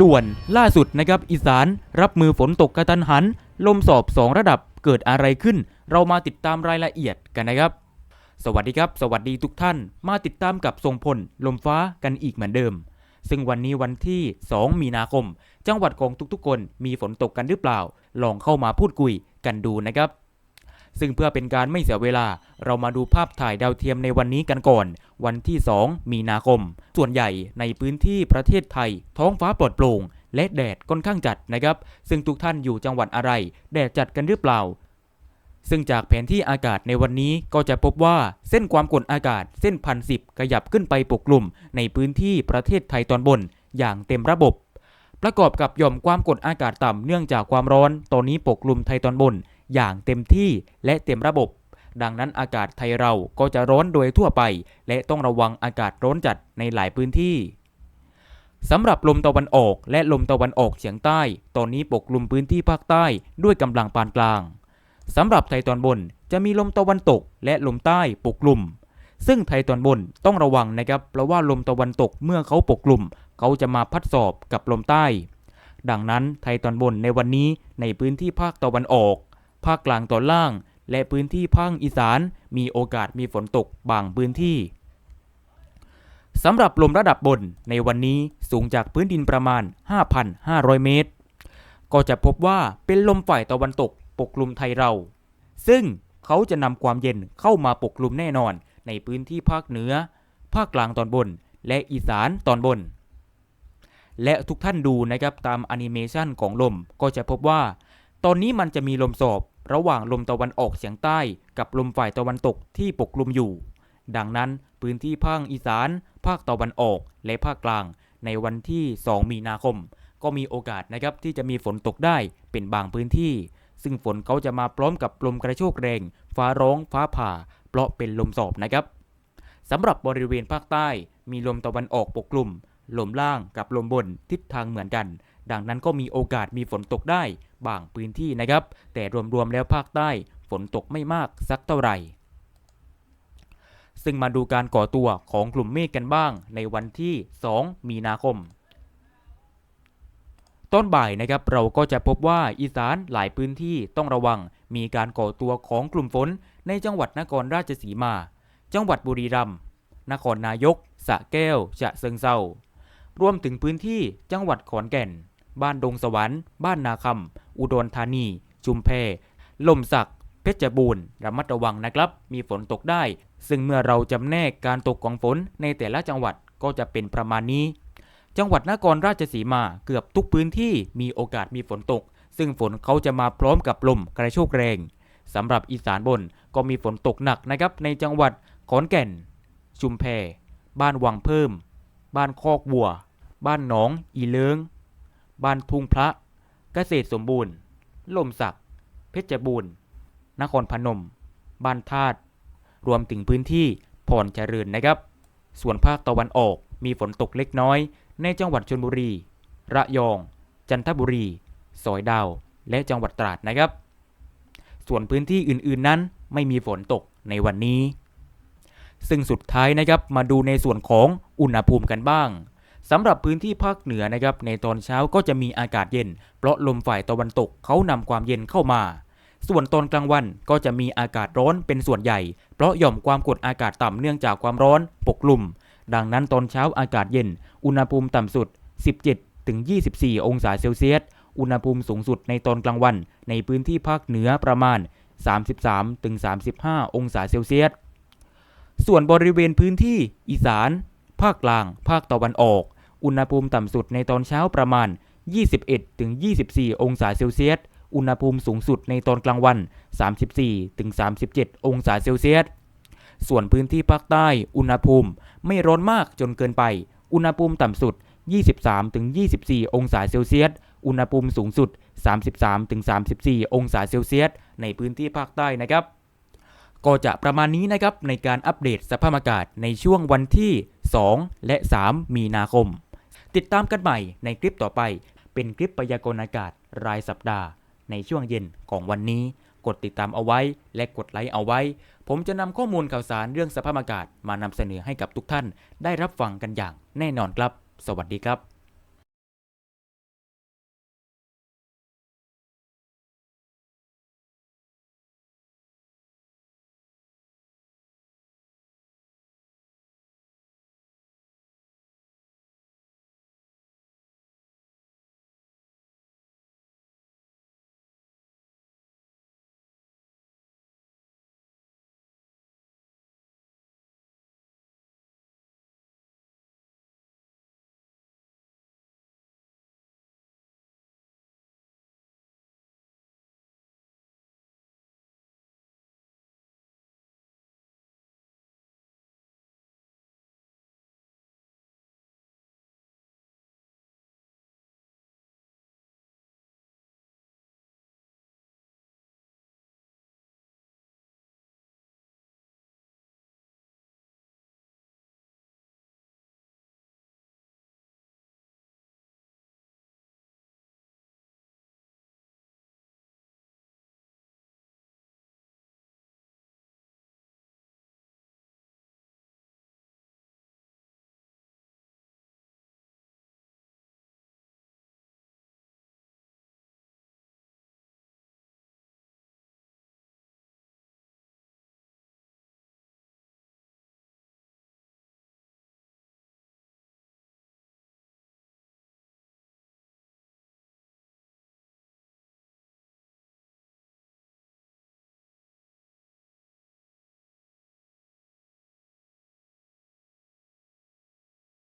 ด่วนล่าสุดนะครับอีสานรับมือฝนตกกระทันหัน ลมสอบ 2 ระดับเกิดอะไรขึ้น เรามาติดตามรายละเอียดกันนะครับ สวัสดีครับ สวัสดีทุกท่าน มาติดตามกับทรงพล ลมฟ้ากันอีกเหมือนเดิม ซึ่งวันนี้วันที่ 2 มีนาคม จังหวัดของทุกๆ คนมีฝนตกกันหรือเปล่า ลองเข้ามาพูดคุยกันดูนะครับ ซึ่งเพื่อเป็นการไม่เสียเวลา เรามาดูภาพถ่ายดาวเทียมในวันนี้กันก่อน วันที่ 2 มีนาคม ส่วนใหญ่ในพื้นที่ประเทศไทย ท้องฟ้าปลอดโปร่ง และแดดค่อนข้างจัดนะครับ ซึ่งทุกท่านอยู่จังหวัดอะไร แดดจัดกันหรือเปล่า ซึ่งจากแผนที่อากาศในวันนี้ก็จะพบว่าเส้นความกดอากาศเส้นพันสิบขยับขึ้นไปปกคลุมในพื้นที่ประเทศไทยตอนบน อย่างเต็มระบบประกอบกับหย่อมความกดอากาศต่ำเนื่องจากความร้อนตอนนี้ปกคลุมไทยตอนบน อย่างเต็มที่และเต็มระบบ ดังนั้นอากาศไทยเราก็จะร้อนโดยทั่วไป และต้องระวังอากาศร้อนจัดในหลายพื้นที่สำหรับลมตะวันออกและลมตะวันออกเฉียงใต้ ตอนนี้ปกคลุมพื้นที่ภาคใต้ด้วยกำลังปานกลางสำหรับไทยตอนบนจะมีลมตะวันตกและลมใต้ปกคลุม ซึ่งไทยตอนบนต้องระวังนะครับ เพราะว่าลมตะวันตกเมื่อเขาปกคลุม เขาจะมาพัดสอบกับลมใต้ ดังนั้นไทยตอนบนในวันนี้ในพื้นที่ภาคตะวันออก ภาคกลางตอนล่าง และพื้นที่ภาคอีสาน มีโอกาสมีฝนตกบางพื้นที่สำหรับลมระดับบนในวันนี้สูงจากพื้นดินประมาณ 5,500 เมตร ก็จะพบว่าเป็นลมฝ่ายตะวันตกปกคลุมไทยเรา ซึ่งเขาจะนำความเย็นเข้ามาปกคลุมแน่นอนในพื้นที่ภาคเหนือ ภาคกลางตอนบน และอีสานตอนบน และทุกท่านดูนะครับตามแอนิเมชันของลมก็จะพบว่า ตอนนี้มันจะมีลมสอบ ระหว่างลมตะวันออกเฉียงใต้กับลมฝ่ายตะวันตกที่ปกคลุมอยู่ ดังนั้นพื้นที่ภาคอีสาน ภาคตะวันออกและภาคกลาง ในวันที่ 2 มีนาคม ก็มีโอกาสนะครับที่จะมีฝนตกได้เป็นบางพื้นที่ ซึ่งฝนเขาจะมาพร้อมกับลมกระโชกแรง ฟ้าร้องฟ้าผ่า เพราะเป็นลมสอบนะครับสำหรับบริเวณภาคใต้มีลมตะวันออกปกคลุมลมล่างกับลมบนทิศทางเหมือนกัน ดังนั้นก็มีโอกาสมีฝนตกได้บางพื้นที่นะครับ แต่รวมๆแล้วภาคใต้ฝนตกไม่มากสักเท่าไหร่ ซึ่งมาดูการก่อตัวของกลุ่มเมฆกันบ้างในวันที่ 2 มีนาคม ต้นบ่ายนะครับเราก็จะพบว่าอีสานหลายพื้นที่ต้องระวัง มีการก่อตัวของกลุ่มฝนในจังหวัดนครราชสีมา จังหวัดบุรีรัมย์ นครนายก สะแก้ว ฉะเชิงเซารวมถึงพื้นที่จังหวัดขอนแก่น บ้านดงสวรรค์ บ้านนาคำอุดรธานี ชุมแพลมสักเพชรบูรณ์ระมัดระวังนะครับ มีฝนตกได้ ซึ่งเมื่อเราจำแนกการตกของฝนในแต่ละจังหวัดก็จะเป็นประมาณนี้ จังหวัดนครราชสีมาเกือบทุกพื้นที่มีโอกาสมีฝนตก ซึ่งฝนเขาจะมาพร้อมกับลมกระโชกแรงสำหรับอีสานบนก็มีฝนตกหนักนะครับ ในจังหวัดขอนแก่น ชุมแพ บ้านวังเพิ่ม บ้านคอกวัว บ้านหนอง อีเลิง บ้านทุ่งพระ เกษตรสมบูรณ์ ลมสัก เพชรบูรณ์ นครพนม บ้านธาตุรวมถึงพื้นที่พรเจริญนะครับ ส่วนภาคตะวันออกมีฝนตกเล็กน้อย ในจังหวัดชลบุรี ระยอง จันทบุรี สอยดาว และจังหวัดตราดนะครับ ส่วนพื้นที่อื่นๆนั้นไม่มีฝนตกในวันนี้ ซึ่งสุดท้ายนะครับมาดูในส่วนของอุณหภูมิกันบ้าง สำหรับพื้นที่ภาคเหนือนะครับในตอนเช้าก็จะมีอากาศเย็น เพราะลมฝ่ายตะวันตกเขานำความเย็นเข้ามา ส่วนตอนกลางวันก็จะมีอากาศร้อนเป็นส่วนใหญ่ เพราะหย่อมความกดอากาศต่ำเนื่องจากความร้อนปกคลุมดังนั้นตอนเช้าอากาศเย็น อุณหภูมิต่ำสุด 17ถึง24 องศาเซลเซียส อุณหภูมิสูงสุดในตอนกลางวัน ในพื้นที่ภาคเหนือประมาณ 33ถึง35 องศาเซลเซียส ส่วนบริเวณพื้นที่อีสาน ภาคกลาง ภาคตะวันออก อุณหภูมิต่ำสุดในตอนเช้าประมาณ 21ถึง24 องศาเซลเซียส อุณหภูมิสูงสุดในตอนกลางวัน 34ถึง37 องศาเซลเซียส ส่วนพื้นที่ภาคใต้ อุณหภูมิไม่ร้อนมากจนเกินไป อุณหภูมิต่ำสุด 23ถึง24 องศาเซลเซียส อุณหภูมิสูงสุด 33ถึง34 องศาเซลเซียส ในพื้นที่ภาคใต้นะครับก็จะประมาณนี้นะครับในการอัปเดตสภาพอากาศในช่วงวันที่ 2 และ 3 มีนาคม ติดตามกันใหม่ในคลิปต่อไป เป็นคลิปพยากรณ์อากาศรายสัปดาห์ ในช่วงเย็นของวันนี้ กดติดตามเอาไว้และกดไลค์เอาไว้ ผมจะนำข้อมูลข่าวสารเรื่องสภาพอากาศมานำเสนอให้กับทุกท่าน ได้รับฟังกันอย่างแน่นอนครับ สวัสดีครับ